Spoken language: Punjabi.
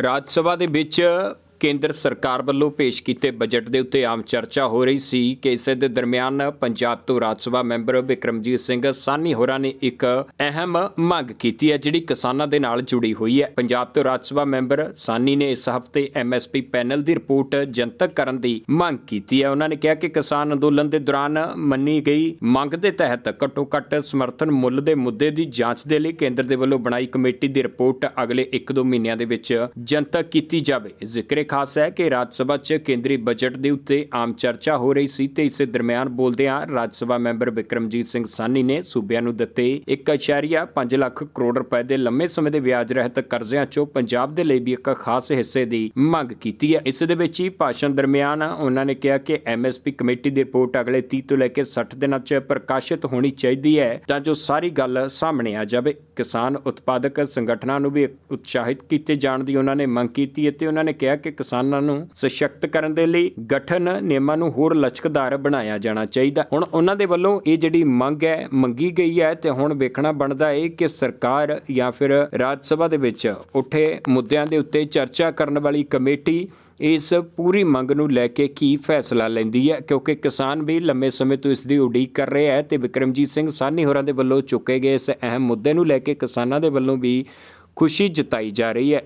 ਰਾਜ ਸਭਾ ਦੇ ਵਿੱਚ ਕੇਂਦਰ ਸਰਕਾਰ ਵੱਲੋਂ ਪੇਸ਼ ਕੀਤੇ ਬਜਟ ਦੇ ਉੱਤੇ ਆਮ ਚਰਚਾ ਹੋ ਰਹੀ ਸੀ ਕਿ ਇਸੇ ਦੇ ਦਰਮਿਆਨ ਪੰਜਾਬ ਤੋਂ ਰਾਜ ਸਭਾ ਮੈਂਬਰ ਵਿਕਰਮਜੀਤ ਸਿੰਘ ਸਾਨੀ ਹੋਰਾਂ ਨੇ ਇੱਕ ਅਹਿਮ ਮੰਗ ਕੀਤੀ ਹੈ, ਜਿਹੜੀ ਕਿਸਾਨਾਂ ਦੇ ਨਾਲ ਜੁੜੀ ਹੋਈ ਹੈ। ਪੰਜਾਬ ਤੋਂ ਰਾਜ ਸਭਾ ਮੈਂਬਰ ਸਾਨੀ ਨੇ ਇਸ ਹਫ਼ਤੇ ਐਮਐਸਪੀ ਪੈਨਲ ਦੀ ਰਿਪੋਰਟ ਜਨਤਕ ਕਰਨ ਦੀ ਮੰਗ ਕੀਤੀ ਹੈ। ਉਹਨਾਂ ਨੇ ਕਿਹਾ ਕਿ ਕਿਸਾਨ ਅੰਦੋਲਨ ਦੇ ਦੌਰਾਨ ਮੰਨੀ ਗਈ ਮੰਗ ਦੇ ਤਹਿਤ ਘੱਟੋ ਘੱਟ ਸਮਰਥਨ ਮੁੱਲ ਦੇ ਮੁੱਦੇ ਦੀ ਜਾਂਚ ਦੇ ਲਈ ਕੇਂਦਰ ਦੇ ਵੱਲੋਂ ਬਣਾਈ ਕਮੇਟੀ ਦੀ ਰਿਪੋਰਟ ਅਗਲੇ 1-2 ਮਹੀਨਿਆਂ ਦੇ ਵਿੱਚ ਜਨਤਕ ਕੀਤੀ ਜਾਵੇ। ਜ਼ਿਕਰੇ ਖਾਸ ਹੈ ਕਿ ਰਾਜ ਸਭਾ 'ਚ ਕੇਂਦਰੀ ਬਜਟ ਦੇ ਉੱਤੇ ਆਮ ਚਰਚਾ ਹੋ ਰਹੀ ਸੀ ਤੇ ਇਸੇ ਦਰਮਿਆਨ ਬੋਲਦਿਆਂ ਰਾਜ ਸਭਾ ਮੈਂਬਰ ਵਿਕਰਮਜੀਤ ਸਿੰਘ ਸਾਨੀ ਨੇ ਸੂਬਿਆਂ ਨੂੰ ਦਿੱਤੇ 1.5 ਲੱਖ ਕਰੋੜ ਰੁਪਏ ਦੇ ਲੰਮੇ ਸਮੇਂ ਦੇ ਵਿਆਜ ਰਹਿਤ ਕਰਜ਼ਿਆਂ 'ਚੋਂ ਪੰਜਾਬ ਦੇ ਲਈ ਵੀ ਇੱਕ ਖਾਸ ਹਿੱਸੇ ਦੀ ਮੰਗ ਕੀਤੀ ਹੈ। ਇਸ ਦੇ ਵਿੱਚ ਹੀ ਭਾਸ਼ਣ ਦਰਮਿਆਨ ਉਹਨਾਂ ਨੇ ਕਿਹਾ ਕਿ ਐਮਐਸਪੀ ਕਮੇਟੀ ਦੀ ਰਿਪੋਰਟ ਅਗਲੇ 30 ਤੋਂ ਲੈ ਕੇ 60 ਦਿਨਾਂ 'ਚ ਪ੍ਰਕਾਸ਼ਿਤ ਹੋਣੀ ਚਾਹੀਦੀ ਹੈ ਤਾਂ ਜੋ ਸਾਰੀ ਗੱਲ ਸਾਹਮਣੇ ਆ ਜਾਵੇ। ਕਿਸਾਨ ਉਤਪਾਦਕ ਸੰਗਠਨਾਂ ਨੂੰ ਵੀ ਉਤਸ਼ਾਹਿਤ ਕੀਤੇ ਜਾਣ ਦੀ ਉਹਨਾਂ ਨੇ ਮੰਗ ਕੀਤੀ ਹੈ ਤੇ ਉਹਨਾਂ ਨੇ ਕਿਹਾ ਕਿ ਕਿਸਾਨਾਂ ਨੂੰ ਸਸ਼ਕਤ ਕਰਨ ਦੇ ਲਈ ਗਠਨ ਨਿਯਮਾਂ ਨੂੰ ਹੋਰ ਲਚਕਦਾਰ ਬਣਾਇਆ ਜਾਣਾ ਚਾਹੀਦਾ। ਹੁਣ ਉਹਨਾਂ ਦੇ ਵੱਲੋਂ ਇਹ ਜਿਹੜੀ ਮੰਗ ਹੈ, ਮੰਗੀ ਗਈ ਹੈ ਤੇ ਹੁਣ ਵੇਖਣਾ ਬਣਦਾ ਹੈ ਕਿ ਸਰਕਾਰ ਜਾਂ ਫਿਰ ਰਾਜ ਸਭਾ ਦੇ ਵਿੱਚ ਉੱਠੇ ਮੁੱਦਿਆਂ ਦੇ ਉੱਤੇ ਚਰਚਾ ਕਰਨ ਵਾਲੀ ਕਮੇਟੀ ਇਸ ਪੂਰੀ ਮੰਗ ਨੂੰ ਲੈ ਕੇ ਕੀ ਫੈਸਲਾ ਲੈਂਦੀ ਹੈ, ਕਿਉਂਕਿ ਕਿਸਾਨ ਵੀ ਲੰਮੇ ਸਮੇਂ ਤੋਂ ਇਸ ਦੀ ਉਡੀਕ ਕਰ ਰਹੇ ਹੈ ਤੇ ਵਿਕਰਮਜੀਤ ਸਿੰਘ ਸਾਨੀ ਹੋਰਾਂ ਦੇ ਵੱਲੋਂ ਚੁੱਕੇ ਗਏ ਇਸ ਅਹਿਮ ਮੁੱਦੇ ਨੂੰ ਲੈ ਕੇ ਕਿਸਾਨਾਂ ਦੇ ਵੱਲੋਂ ਵੀ ਖੁਸ਼ੀ ਜਤਾਈ ਜਾ ਰਹੀ ਹੈ।